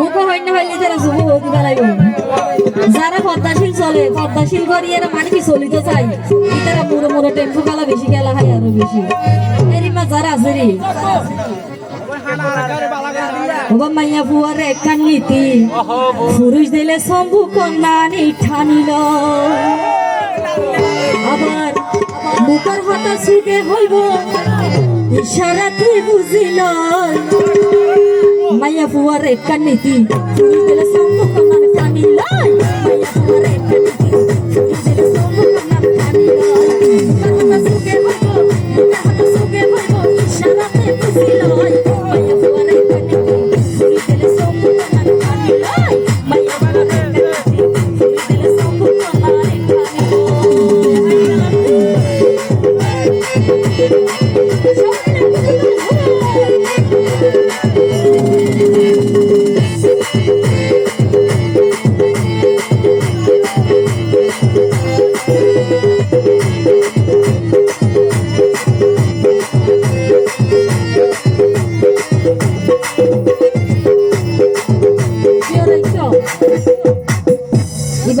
মুখ হইলে শুভ হতে পারাইব যারা পদ্মাশীল চলে, পদ্মাশীল করি এরা মানে কি চলিতে চাই? তারা মুড়ো বেশি খেলা হয় আরও বেশি। এরি মা যারা আছে রে। ওবা মাইয়া বুয়ারে একান নীতি। পুরুষ দিলে শম্ভু কন্যা নিঠানিল আবার মুখর হতা সুখে হইব ইশারাতে বুঝিল মাইয়া বুয়ার একান নীতি পুরুষ দিলে শম্ভু কন্যা নিঠানিল মাইয়া বুয়ার একান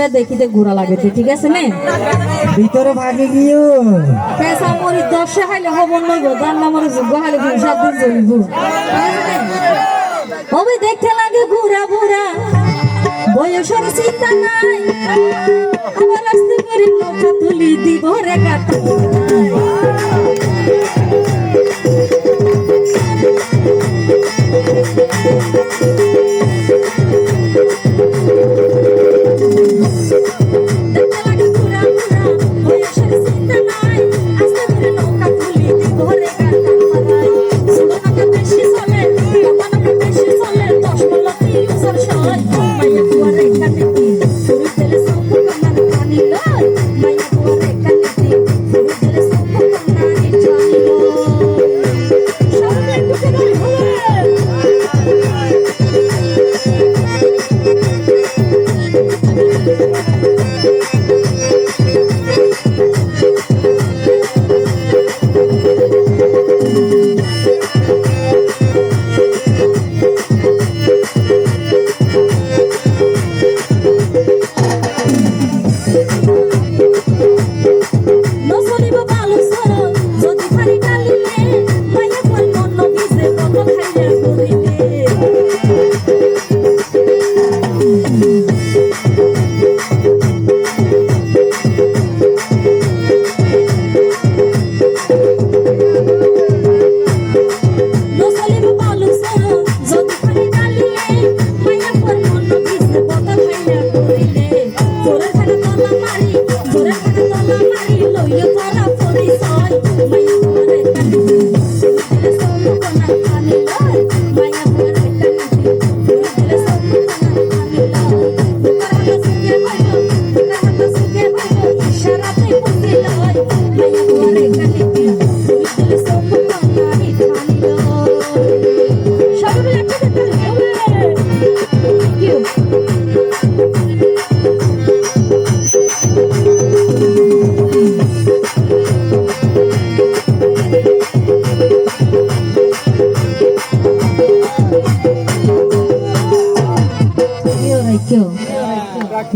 এবার দেখিতে ঘোরা লাগেছে ঠিক আছে নে? ভিতরে ভাগে গিয়ে। পেশা মরি দশে হাইলে হব নইব দান নামরে যোগ্য হাইলে দিন সাত দিন চলিব ওবে দেখতে লাগে ঘুরা ঘুরা বয়সের চিন্তা নাই। আমার আসতে করে নৌকা তুলি দিব রে কাটা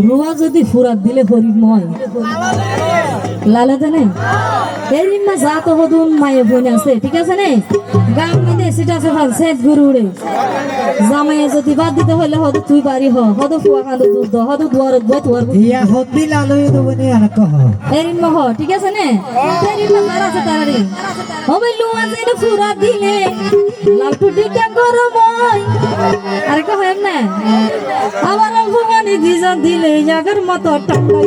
রুয়া যদি ফুরাত দিলে হরিময় লালে জানে? এরিন না যা তো হদুন মায়ে বোন আছে ঠিক আছে নে? গাম নিতে সেটা আছে ভালো সেট ঘুরে উড়ে জামাইয়ে যদি বাদ দিতে হলে হদ তুই বাড়ি হ হদ ফুয়া কাঁদো দুধ দ হদ দুয়ার বই তুয়ার ইয়া হদ্দি লালই দেবো নি আর কহ এরিন মহ ঠিক আছে নে? এরিন মহ যারা আছে তারারি হবে লুয়া যেন ফুরা দিলে লাল টুটি কে গরম হয়। আরে কহ এমনে আমার ভুগানি ভিজন দিলে জাগর মতো ঠান্ডায়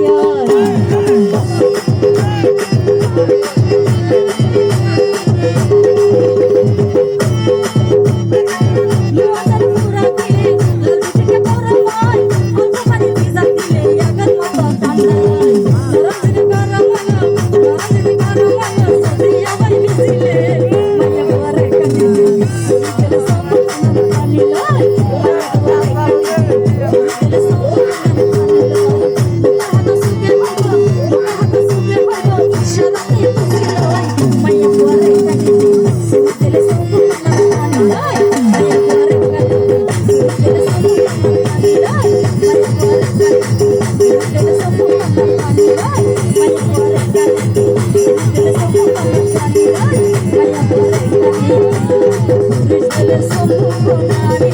Thank you.